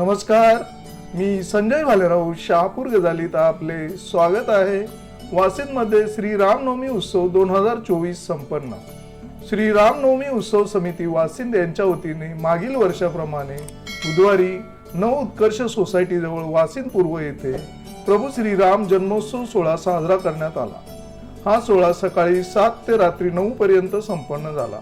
नमस्कार मी संजय भालेराव शहापूर गजालीत आपले स्वागत आहे. वासिंदमध्ये श्री रामनवमी उत्सव दोन हजार चोवीस संपन्न. श्री रामनवमी उत्सव समिती वासिंद यांच्या वतीने मागील वर्षाप्रमाणे बुधवारी नव उत्कर्ष सोसायटीजवळ वासिंद पूर्व येथे प्रभू श्रीराम जन्मोत्सव सोहळा साजरा करण्यात आला. हा सोहळा सकाळी सात ते रात्री नऊ पर्यंत संपन्न झाला.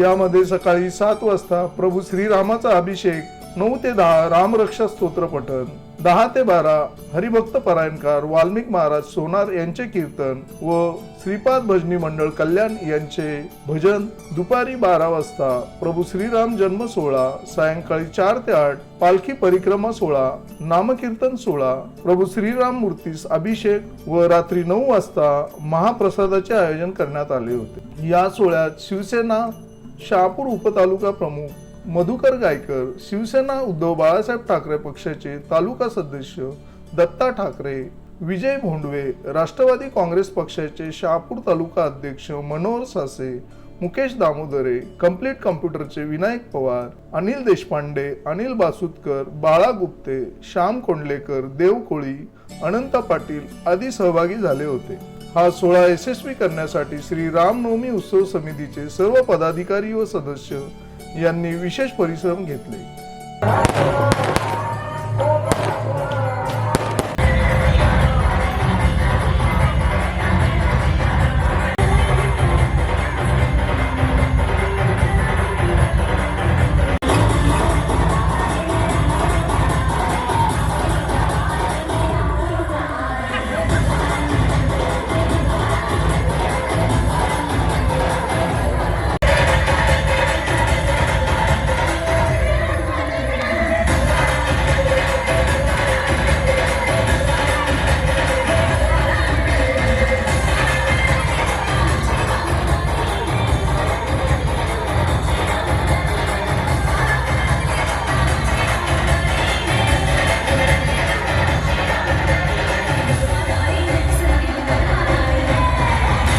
यामध्ये सकाळी सात वाजता प्रभू श्रीरामाचा अभिषेक नऊ ते दहा रामरक्षा स्तोत्र पठण दहा ते बारा हरिभक्त परायणकार वाल्मिक महाराज सोनार यांचे कीर्तन व श्रीपाद भजनी मंडळ कल्याण यांचे भजन दुपारी बारा वाजता. प्रभू श्रीराम जन्म सोहळा सायंकाळी चार ते आठ पालखी परिक्रमा सोहळा नामकीर्तन सोहळा प्रभू श्रीराम मूर्तीस अभिषेक व रात्री नऊ वाजता महाप्रसादाचे आयोजन करण्यात आले होते. या सोहळ्यात शिवसेना शहापूर उपतालुका प्रमुख मधुकर गायकर शिवसेना उद्धव बाळासाहेब ठाकरे पक्षाचे तालुका सदस्य दत्ता ठाकरे विजय भोंडवे राष्ट्रवादी काँग्रेस पक्षाचे शहापूर तालुका अध्यक्ष मनोहर सासे मुकेश दामोदरे कंप्लीट कम्प्युटरचे विनायक पवार अनिल देशपांडे अनिल बासुतकर बाळा गुप्ते श्याम कोंडलेकर देव कोळी अनंत पाटील आदी सहभागी झाले होते. हा सोहळा यशस्वी करण्यासाठी श्री रामनवमी उत्सव समितीचे सर्व पदाधिकारी व सदस्य यांनी विशेष परिश्रम घेतले.